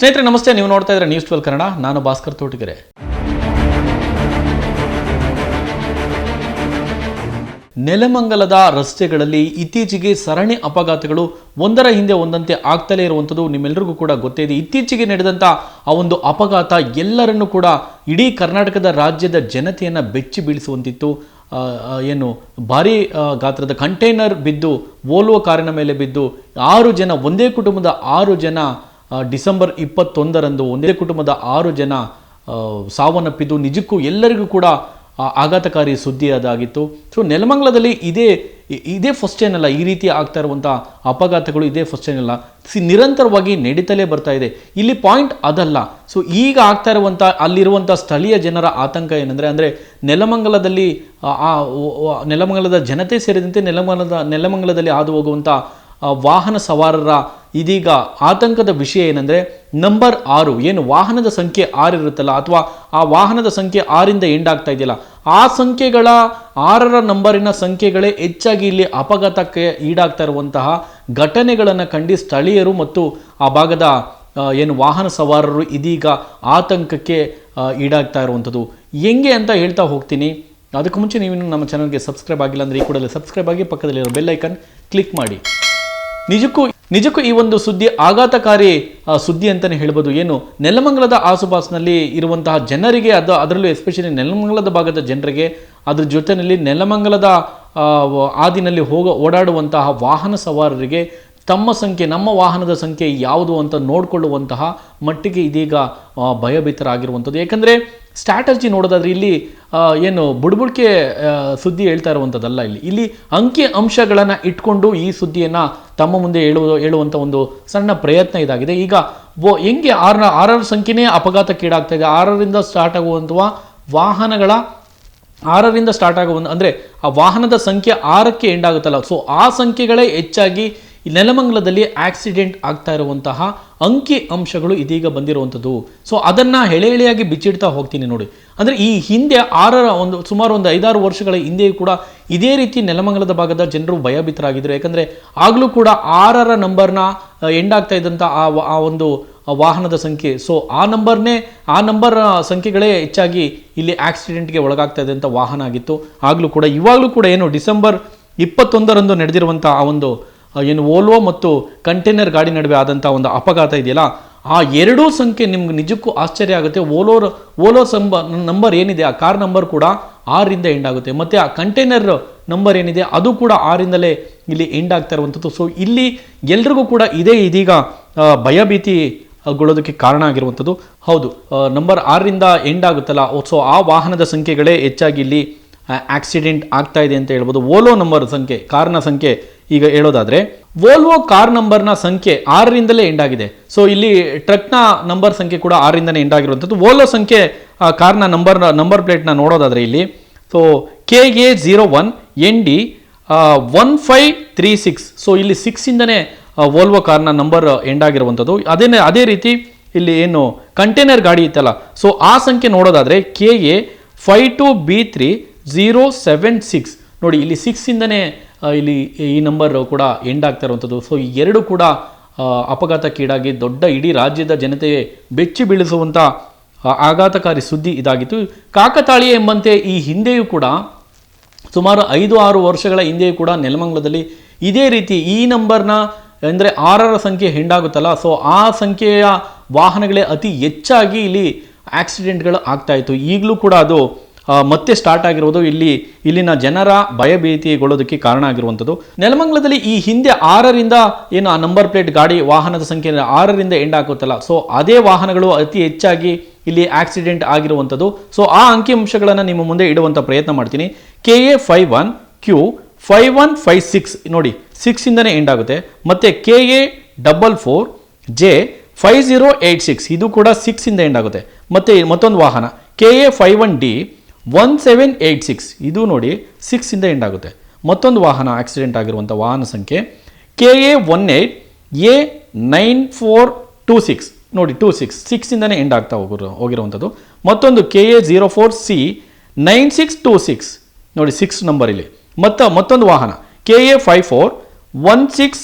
ಸ್ನೇಹಿತರೆ, ನಮಸ್ತೆ. ನೀವು ನೋಡ್ತಾ ಇದ್ರೆ ನ್ಯೂಸ್ ಟ್ವೆಲ್ ಕನ್ನಡ. ನಾನು ಭಾಸ್ಕರ್ ತೋಟಗೆರೆ. ನೆಲಮಂಗಲದ ರಸ್ತೆಗಳಲ್ಲಿ ಇತ್ತೀಚೆಗೆ ಸರಣಿ ಅಪಘಾತಗಳು ಒಂದರ ಹಿಂದೆ ಒಂದಂತೆ ಆಗ್ತಲೇ ಇರುವಂಥದ್ದು ನಿಮ್ಮೆಲ್ಲರಿಗೂ ಕೂಡ ಗೊತ್ತೇ ಇದೆ. ಇತ್ತೀಚೆಗೆ ನಡೆದಂಥ ಆ ಒಂದು ಅಪಘಾತ ಎಲ್ಲರನ್ನೂ ಕೂಡ ಇಡೀ ಕರ್ನಾಟಕದ ರಾಜ್ಯದ ಜನತೆಯನ್ನು ಬೆಚ್ಚಿ ಬೀಳಿಸುವಂತಿತ್ತು. ಏನು ಭಾರಿ ಗಾತ್ರದ ಕಂಟೈನರ್ ಬಿದ್ದು ವೋಲ್ವೋ ಕಾರಿನ ಮೇಲೆ ಬಿದ್ದು, ಆರು ಜನ, ಒಂದೇ ಕುಟುಂಬದ ಆರು ಜನ ಡಿಸೆಂಬರ್ ಇಪ್ಪತ್ತೊಂದರಂದು ಒಂದೇ ಕುಟುಂಬದ ಆರು ಜನ ಸಾವನ್ನಪ್ಪಿದ್ದು ನಿಜಕ್ಕೂ ಎಲ್ಲರಿಗೂ ಕೂಡ ಆಘಾತಕಾರಿ ಸುದ್ದಿ ಅದಾಗಿತ್ತು ಸೊ ನೆಲಮಂಗಲದಲ್ಲಿ ಇದೇ ಇದೇ ಫಸ್ಟ್ ಏನಲ್ಲ ಈ ರೀತಿ ಆಗ್ತಾ ಇರುವಂಥ ಅಪಘಾತಗಳು ಇದೇ ಫಸ್ಟ್ ಏನಲ್ಲ ಸಿ, ನಿರಂತರವಾಗಿ ನಡೀತಲೇ ಬರ್ತಾ ಇದೆ. ಇಲ್ಲಿ ಪಾಯಿಂಟ್ ಅದಲ್ಲ. ಸೊ ಈಗ ಆಗ್ತಾ ಇರುವಂಥ ಅಲ್ಲಿರುವಂಥ ಸ್ಥಳೀಯ ಜನರ ಆತಂಕ ಏನಂದರೆ, ಅಂದರೆ ನೆಲಮಂಗಲದಲ್ಲಿ, ಆ- ನೆಲಮಂಗಲದ ಜನತೆ ಸೇರಿದಂತೆ ನೆಲಮಂಗಲದ, ನೆಲಮಂಗಲದಲ್ಲಿ ಹಾದು ಹೋಗುವಂಥ ವಾಹನ ಸವಾರರ ಇದೀಗ ಆತಂಕದ ವಿಷಯ ಏನಂದರೆ, ನಂಬರ್ ಆರು, ಏನು ವಾಹನದ ಸಂಖ್ಯೆ ಆರು ಇರುತ್ತಲ್ಲ, ಅಥವಾ ಆ ವಾಹನದ ಸಂಖ್ಯೆ ಆರಿಂದ ಆಗ್ತಾ ಇದೆಯಲ್ಲ, ಆ ಸಂಖ್ಯೆಗಳ ಆರರ ನಂಬರಿನ ಸಂಖ್ಯೆಗಳೇ ಹೆಚ್ಚಾಗಿ ಇಲ್ಲಿ ಅಪಘಾತಕ್ಕೆ ಈಡಾಗ್ತಾ ಇರುವಂತಹ ಘಟನೆಗಳನ್ನು ಕಂಡು ಸ್ಥಳೀಯರು ಮತ್ತು ಆ ಭಾಗದ ಏನು ವಾಹನ ಸವಾರರು ಇದೀಗ ಆತಂಕಕ್ಕೆ ಈಡಾಗ್ತಾ ಇರುವಂಥದ್ದು. ಹೆಂಗೆ ಅಂತ ಹೇಳ್ತಾ ಹೋಗ್ತೀನಿ. ಅದಕ್ಕೆ ಮುಂಚೆ ನೀವು ನಮ್ಮ ಚಾನಲ್ಗೆ ಸಬ್ಸ್ಕ್ರೈಬ್ ಆಗಿಲ್ಲ ಅಂದರೆ ಈ ಕೂಡಲೇ ಸಬ್ಸ್ಕ್ರೈಬ್ ಆಗಿ ಪಕ್ಕದಲ್ಲಿರೋ ಬೆಲ್ ಐಕನ್ ಕ್ಲಿಕ್ ಮಾಡಿ. ನಿಜಕ್ಕೂ ನಿಜಕ್ಕೂ ಈ ಒಂದು ಸುದ್ದಿ ಆಘಾತಕಾರಿ ಸುದ್ದಿ ಅಂತಲೇ ಹೇಳ್ಬೋದು. ಏನು, ನೆಲಮಂಗಲದ ಆಸುಪಾಸಿನಲ್ಲಿ ಇರುವಂತಹ ಜನರಿಗೆ, ಅದು ಅದರಲ್ಲೂ ಎಸ್ಪೆಷಲಿ ನೆಲಮಂಗಲದ ಭಾಗದ ಜನರಿಗೆ, ಅದ್ರ ಜೊತೆಯಲ್ಲಿ ನೆಲಮಂಗಲದ ಆದಿನಲ್ಲಿ ಹೋಗ, ಓಡಾಡುವಂತಹ ವಾಹನ ಸವಾರರಿಗೆ ತಮ್ಮ ಸಂಖ್ಯೆ, ನಮ್ಮ ವಾಹನದ ಸಂಖ್ಯೆ ಯಾವುದು ಅಂತ ನೋಡಿಕೊಳ್ಳುವಂತಹ ಮಟ್ಟಿಗೆ ಇದೀಗ ಭಯಭೀತರಾಗಿರುವಂಥದ್ದು. ಯಾಕಂದರೆ ಸ್ಟ್ರಾಟಜಿ ನೋಡೋದಾದ್ರೆ ಇಲ್ಲಿ ಏನು, ಬುಡ್ಬುಡ್ಕೆ ಸುದ್ದಿ ಹೇಳ್ತಾ ಇರುವಂಥದ್ದಲ್ಲ ಇಲ್ಲಿ. ಇಲ್ಲಿ ಅಂಕಿ ಅಂಶಗಳನ್ನು ಇಟ್ಕೊಂಡು ಈ ಸುದ್ದಿಯನ್ನು ತಮ್ಮ ಮುಂದೆ ಹೇಳುವ ಹೇಳುವಂಥ ಒಂದು ಸಣ್ಣ ಪ್ರಯತ್ನ ಇದಾಗಿದೆ. ಈಗ ಬೋ ಹೆಂಗೆ ಆರ ಆರರ ಸಂಖ್ಯೆನೇ ಅಪಘಾತಕ್ಕೀಡಾಗ್ತಾ ಇದೆ ಆರರಿಂದ ಸ್ಟಾರ್ಟ್ ಆಗುವಂಥ ವಾಹನಗಳ ಆರರಿಂದ ಸ್ಟಾರ್ಟ್ ಆಗುವ ಅಂದರೆ ಆ ವಾಹನದ ಸಂಖ್ಯೆ ಆರಕ್ಕೆ ಎಂಡ್ ಆಗುತ್ತಲ್ಲ. ಸೊ ಆ ಸಂಖ್ಯೆಗಳೇ ಹೆಚ್ಚಾಗಿ ಈ ನೆಲಮಂಗಲದಲ್ಲಿ ಆಕ್ಸಿಡೆಂಟ್ ಆಗ್ತಾ ಇರುವಂತಹ ಅಂಕಿ ಅಂಶಗಳು ಇದೀಗ ಬಂದಿರುವಂಥದ್ದು. ಸೊ ಅದನ್ನು ಎಳೆ ಎಳೆಯಾಗಿ ಬಿಚ್ಚಿಡ್ತಾ ಹೋಗ್ತೀನಿ ನೋಡಿ. ಅಂದರೆ ಈ ಹಿಂದೆ ಆರರ ಒಂದು, ಸುಮಾರು ಒಂದು ಐದಾರು ವರ್ಷಗಳ ಹಿಂದೆಯೂ ಕೂಡ ಇದೇ ರೀತಿ ನೆಲಮಂಗಲದ ಭಾಗದ ಜನರು ಭಯಭೀತರಾಗಿದ್ದರು ಯಾಕಂದರೆ ಆಗಲೂ ಕೂಡ ಆರರ ನಂಬರ್ನ ಎಂಡ್ ಆಗ್ತಾ ಇದ್ದಂಥ ಆ ಒಂದು ವಾಹನದ ಸಂಖ್ಯೆ. ಸೊ ಆ ನಂಬರ್ನೇ ಆ ನಂಬರ್ ಸಂಖ್ಯೆಗಳೇ ಹೆಚ್ಚಾಗಿ ಇಲ್ಲಿ ಆಕ್ಸಿಡೆಂಟ್ಗೆ ಒಳಗಾಗ್ತಾ ಇದ್ದಂಥ ವಾಹನ ಆಗಿತ್ತು. ಆಗಲೂ ಕೂಡ, ಇವಾಗಲೂ ಕೂಡ ಏನು, ಡಿಸೆಂಬರ್ ಇಪ್ಪತ್ತೊಂದರಂದು ನಡೆದಿರುವಂಥ ಆ ಒಂದು ಏನು ಓಲ್ವೋ ಮತ್ತು ಕಂಟೈನರ್ ಗಾಡಿ ನಡುವೆ ಆದಂಥ ಒಂದು ಅಪಘಾತ ಇದೆಯಲ್ಲ, ಆ ಎರಡೂ ಸಂಖ್ಯೆ ನಿಮ್ಗೆ ನಿಜಕ್ಕೂ ಆಶ್ಚರ್ಯ ಆಗುತ್ತೆ. ಓಲೋ ಓಲೋ ಸಂಬ ನಂಬರ್ ಏನಿದೆ, ಆ ಕಾರ್ ನಂಬರ್ ಕೂಡ ಆರಿಂದ ಎಂಡ್ ಆಗುತ್ತೆ. ಮತ್ತು ಆ ಕಂಟೈನರ್ ನಂಬರ್ ಏನಿದೆ, ಅದು ಕೂಡ ಆರಿಂದಲೇ ಇಲ್ಲಿ ಎಂಡ್ ಆಗ್ತಾ ಇರುವಂಥದ್ದು. ಸೊ ಇಲ್ಲಿ ಎಲ್ರಿಗೂ ಕೂಡ ಇದೇ ಇದೀಗ ಭಯಭೀತಿ ಗೊಳ್ಳೋದಕ್ಕೆ ಕಾರಣ ಆಗಿರುವಂಥದ್ದು. ಹೌದು ನಂಬರ್ ಆರರಿಂದ ಎಂಡ್ ಆಗುತ್ತಲ್ಲ. ಸೊ ಆ ವಾಹನದ ಸಂಖ್ಯೆಗಳೇ ಹೆಚ್ಚಾಗಿ ಇಲ್ಲಿ ಆಕ್ಸಿಡೆಂಟ್ ಆಗ್ತಾ ಇದೆ ಅಂತ ಹೇಳ್ಬೋದು. ಓಲೋ ನಂಬರ್ ಸಂಖ್ಯೆ ಕಾರ್ನ ಸಂಖ್ಯೆ ಈಗ ಹೇಳೋದಾದ್ರೆ ವೋಲ್ವೋ ಕಾರ್ ನಂಬರ್ನ ಸಂಖ್ಯೆ ಆರರಿಂದಲೇ ಎಂಡ್ ಆಗಿದೆ. ಸೊ ಇಲ್ಲಿ ಟ್ರಕ್ನ ನಂಬರ್ ಸಂಖ್ಯೆ ಕೂಡ ಆರರಿಂದನೇ ಎಂಡ್ ಆಗಿರುವಂಥದ್ದು. ವೋಲ್ವೋ ಸಂಖ್ಯೆ ಕಾರ್ನ ನಂಬರ್ ನಂಬರ್ ಪ್ಲೇಟ್ನ ನೋಡೋದಾದ್ರೆ ಇಲ್ಲಿ. So K A zero one N D one five three six so ಇಲ್ಲಿ ಸಿಕ್ಸಿಂದನೇ ವೋಲ್ವೋ ಕಾರ್ನ ನಂಬರ್ ಎಂಡ್ ಆಗಿರುವಂಥದ್ದು. ಅದೇನೇ, ಅದೇ ರೀತಿ ಇಲ್ಲಿ ಏನು ಕಂಟೈನರ್ ಗಾಡಿ ಇತ್ತಲ್ಲ. ಸೊ ಆ ಸಂಖ್ಯೆ ನೋಡೋದಾದ್ರೆ K A five two B three zero seven six ನೋಡಿ, ಇಲ್ಲಿ ಸಿಕ್ಸಿಂದನೇ ಇಲ್ಲಿ ಈ ನಂಬರ್ ಕೂಡ ಎಂಡ್ ಆಗ್ತಾ ಇರುವಂಥದ್ದು ಸೊ ಈ ಎರಡು ಕೂಡ ಅಪಘಾತಕ್ಕೀಡಾಗಿ ದೊಡ್ಡ ಇಡೀ ರಾಜ್ಯದ ಜನತೆ ಬೆಚ್ಚಿ ಬೀಳಿಸುವಂಥ ಆಘಾತಕಾರಿ ಸುದ್ದಿ ಇದಾಗಿತ್ತು. ಕಾಕತಾಳೀಯ ಎಂಬಂತೆ ಈ ಹಿಂದೆಯೂ ಕೂಡ, ಸುಮಾರು ಐದು ಆರು ವರ್ಷಗಳ ಹಿಂದೆಯೂ ಕೂಡ ನೆಲಮಂಗಲದಲ್ಲಿ ಇದೇ ರೀತಿ ಈ ನಂಬರ್ನ ಅಂದರೆ ಆರರ ಸಂಖ್ಯೆ ಹೆಂಡಾಗುತ್ತಲ್ಲ ಸೊ ಆ ಸಂಖ್ಯೆಯ ವಾಹನಗಳೇ ಅತಿ ಹೆಚ್ಚಾಗಿ ಇಲ್ಲಿ ಆಕ್ಸಿಡೆಂಟ್ಗಳು ಆಗ್ತಾಯಿತ್ತು ಈಗಲೂ ಕೂಡ ಅದು ಮತ್ತೆ ಸ್ಟಾರ್ಟ್ ಆಗಿರುವುದು ಇಲ್ಲಿ, ಇಲ್ಲಿನ ಜನರ ಭಯಭೀತಿಗೊಳ್ಳೋದಕ್ಕೆ ಕಾರಣ ಆಗಿರುವಂಥದ್ದು. ನೆಲಮಂಗಲದಲ್ಲಿ ಈ ಹಿಂದೆ ಆರರಿಂದ ಏನು ಆ ನಂಬರ್ ಪ್ಲೇಟ್ ಗಾಡಿ ವಾಹನದ ಸಂಖ್ಯೆ ಆರರಿಂದ ಎಂಡ್ ಆಗುತ್ತಲ್ಲ. ಸೊ ಅದೇ ವಾಹನಗಳು ಅತಿ ಹೆಚ್ಚಾಗಿ ಇಲ್ಲಿ ಆಕ್ಸಿಡೆಂಟ್ ಆಗಿರುವಂಥದ್ದು. ಸೊ ಆ ಅಂಕಿಅಂಶಗಳನ್ನು ನಿಮ್ಮ ಮುಂದೆ ಇಡುವಂಥ ಪ್ರಯತ್ನ ಮಾಡ್ತೀನಿ. K A five one Q five one five six ನೋಡಿ ಸಿಕ್ಸಿಂದನೇ ಎಂಡ್ ಆಗುತ್ತೆ. ಮತ್ತು K A double four J five zero eight six ಇದು ಕೂಡ ಸಿಕ್ಸಿಂದ ಎಂಡ್ ಆಗುತ್ತೆ. ಮತ್ತು ಮತ್ತೊಂದು ವಾಹನ K A five one D one seven eight six ಇದು ನೋಡಿ ಸಿಕ್ಸಿಂದ ಎಂಡ್ ಆಗುತ್ತೆ. ಮತ್ತೊಂದು ವಾಹನ ಆಕ್ಸಿಡೆಂಟ್ ಆಗಿರುವಂಥ ವಾಹನ ಸಂಖ್ಯೆ K A one eight A nine four two six ನೋಡಿ ಟೂ ಸಿಕ್ಸ್ ಸಿಕ್ಸಿಂದನೇ ಎಂಡ್ ಆಗ್ತಾ ಹೋಗಿರೋ ಹೋಗಿರುವಂಥದ್ದು. ಮತ್ತೊಂದು K A zero four C nine six two six ನೋಡಿ ಸಿಕ್ಸ್ ನಂಬರ್ ಇಲ್ಲಿ. ಮತ್ತು ಮತ್ತೊಂದು ವಾಹನ K A five four one six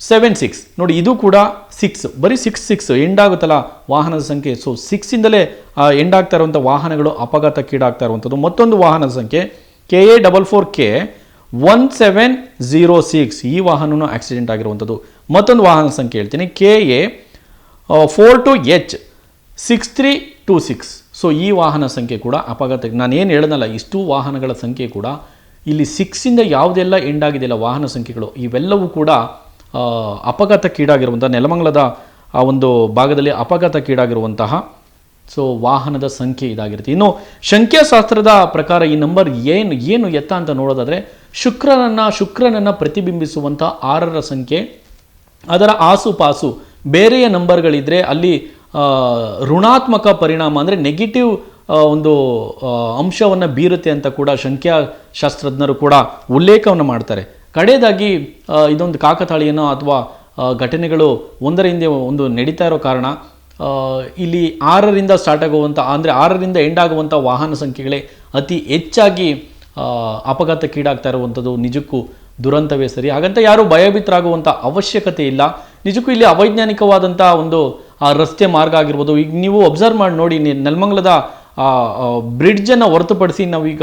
seven six ನೋಡಿ, ಇದು ಕೂಡ ಸಿಕ್ಸ್ ಬರೀ ಸಿಕ್ಸ್ ಸಿಕ್ಸ್ ಎಂಡ್ ಆಗುತ್ತಲ್ಲ ವಾಹನದ ಸಂಖ್ಯೆ. ಸೊ ಸಿಕ್ಸಿಂದಲೇ ಎಂಡ್ ಆಗ್ತಾ ಇರುವಂಥ ವಾಹನಗಳು ಅಪಘಾತಕ್ಕೀಡಾಗ್ತಾ ಇರುವಂಥದ್ದು ಮತ್ತೊಂದು ವಾಹನದ ಸಂಖ್ಯೆ. K A double four K one seven zero six ಈ ವಾಹನವೂ ಆಕ್ಸಿಡೆಂಟ್ ಆಗಿರುವಂಥದ್ದು. ಮತ್ತೊಂದು ವಾಹನ ಸಂಖ್ಯೆ ಹೇಳ್ತೀನಿ. K A four two H six three two six so ಈ ವಾಹನ ಸಂಖ್ಯೆ ಕೂಡ ಅಪಘಾತ. ನಾನು ಏನು ಹೇಳ್ದಲ್ಲ, ಇಷ್ಟು ವಾಹನಗಳ ಸಂಖ್ಯೆ ಕೂಡ ಇಲ್ಲಿ ಸಿಕ್ಸಿಂದ ಯಾವುದೆಲ್ಲ ಎಂಡ್ ಆಗಿದೆಯಲ್ಲ ವಾಹನ ಸಂಖ್ಯೆಗಳು, ಇವೆಲ್ಲವೂ ಕೂಡ ಅಪಘಾತಕ್ಕೀಡಾಗಿರುವಂಥ ನೆಲಮಂಗಲದ ಆ ಒಂದು ಭಾಗದಲ್ಲಿ ಅಪಘಾತಕ್ಕೀಡಾಗಿರುವಂತಹ ಸೊ ವಾಹನದ ಸಂಖ್ಯೆ ಇದಾಗಿರುತ್ತೆ. ಇನ್ನು ಸಂಖ್ಯಾಶಾಸ್ತ್ರದ ಪ್ರಕಾರ ಈ ನಂಬರ್ ಏನು ಏನು ಎತ್ತ ಅಂತ ನೋಡೋದಾದರೆ, ಶುಕ್ರನನ್ನು ಶುಕ್ರನನ್ನು ಪ್ರತಿಬಿಂಬಿಸುವಂಥ ಆರರ ಸಂಖ್ಯೆ, ಅದರ ಆಸುಪಾಸು ಬೇರೆಯ ನಂಬರ್ಗಳಿದ್ದರೆ ಅಲ್ಲಿ ಋಣಾತ್ಮಕ ಪರಿಣಾಮ ಅಂದರೆ ನೆಗೆಟಿವ್ ಒಂದು ಅಂಶವನ್ನು ಬೀರುತ್ತೆ ಅಂತ ಕೂಡ ಸಂಖ್ಯಾಶಾಸ್ತ್ರಜ್ಞರು ಕೂಡ ಉಲ್ಲೇಖವನ್ನು ಮಾಡ್ತಾರೆ. ಕಡೆಯದಾಗಿ ಇದೊಂದು ಕಾಕತಾಳಿಯನ್ನು ಅಥವಾ ಘಟನೆಗಳು ಒಂದರ ಹಿಂದೆ ಒಂದು ನಡೀತಾ ಇರೋ ಕಾರಣ ಇಲ್ಲಿ ಆರರಿಂದ ಸ್ಟಾರ್ಟ್ ಆಗುವಂಥ ಅಂದರೆ ಆರರಿಂದ ಎಂಡ್ ಆಗುವಂಥ ವಾಹನ ಸಂಖ್ಯೆಗಳೇ ಅತಿ ಹೆಚ್ಚಾಗಿ ಅಪಘಾತಕ್ಕೀಡಾಗ್ತಾ ಇರುವಂಥದ್ದು ನಿಜಕ್ಕೂ ದುರಂತವೇ ಸರಿ. ಹಾಗಂತ ಯಾರೂ ಭಯಭೀತರಾಗುವಂಥ ಅವಶ್ಯಕತೆ ಇಲ್ಲ. ನಿಜಕ್ಕೂ ಇಲ್ಲಿ ಅವೈಜ್ಞಾನಿಕವಾದಂಥ ಒಂದು, ಆ, ರಸ್ತೆ ಮಾರ್ಗ ಆಗಿರ್ಬೋದು. ಈಗ ನೀವು ಅಬ್ಸರ್ವ್ ಮಾಡಿ ನೋಡಿ ನೆಲಮಂಗಲದ ಬ್ರಿಡ್ಜನ್ನು ಹೊರತುಪಡಿಸಿ ನಾವೀಗ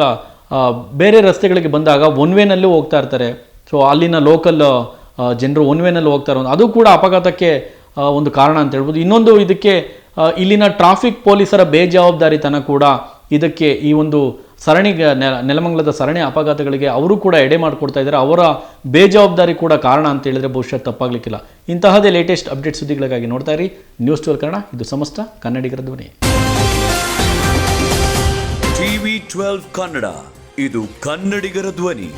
ಬೇರೆ ರಸ್ತೆಗಳಿಗೆ ಬಂದಾಗ ಒನ್ ವೇನಲ್ಲೂ ಹೋಗ್ತಾ ಇರ್ತಾರೆ. ಸೊ ಅಲ್ಲಿನ ಲೋಕಲ್ ಜನರು ಒನ್ ವೇನಲ್ಲಿ ಹೋಗ್ತಾ ಇರೋ ಅದು ಕೂಡ ಅಪಘಾತಕ್ಕೆ ಒಂದು ಕಾರಣ ಅಂತ ಹೇಳ್ಬೋದು. ಇನ್ನೊಂದು ಇದಕ್ಕೆ ಇಲ್ಲಿನ ಟ್ರಾಫಿಕ್ ಪೊಲೀಸರ ಬೇಜವಾಬ್ದಾರಿತನ ಕೂಡ ಇದಕ್ಕೆ ಈ ಒಂದು ಸರಣಿ ನೆಲ, ನೆಲಮಂಗಲದ ಸರಣಿ ಅಪಘಾತಗಳಿಗೆ ಅವರು ಕೂಡ ಎಡೆ ಮಾಡಿಕೊಡ್ತಾ ಇದ್ದಾರೆ. ಅವರ ಬೇಜವಾಬ್ದಾರಿ ಕೂಡ ಕಾರಣ ಅಂತ ಹೇಳಿದ್ರೆ ಬಹುಶಃ ತಪ್ಪಾಗಲಿಕ್ಕಿಲ್ಲ. ಇಂತಹದೇ ಲೇಟೆಸ್ಟ್ ಅಪ್ಡೇಟ್ ಸುದ್ದಿಗಳಿಗಾಗಿ ನೋಡ್ತಾ ಇರಿ. ನ್ಯೂಸ್ ಟ್ವೆಲ್ ಕನ್ನಡ, ಇದು ಸಮಸ್ತ ಕನ್ನಡಿಗರ ಧ್ವನಿ. ಟಿವಿ ಟ್ವೆಲ್ವ್ ಕನ್ನಡ, ಇದು ಕನ್ನಡಿಗರ ಧ್ವನಿ.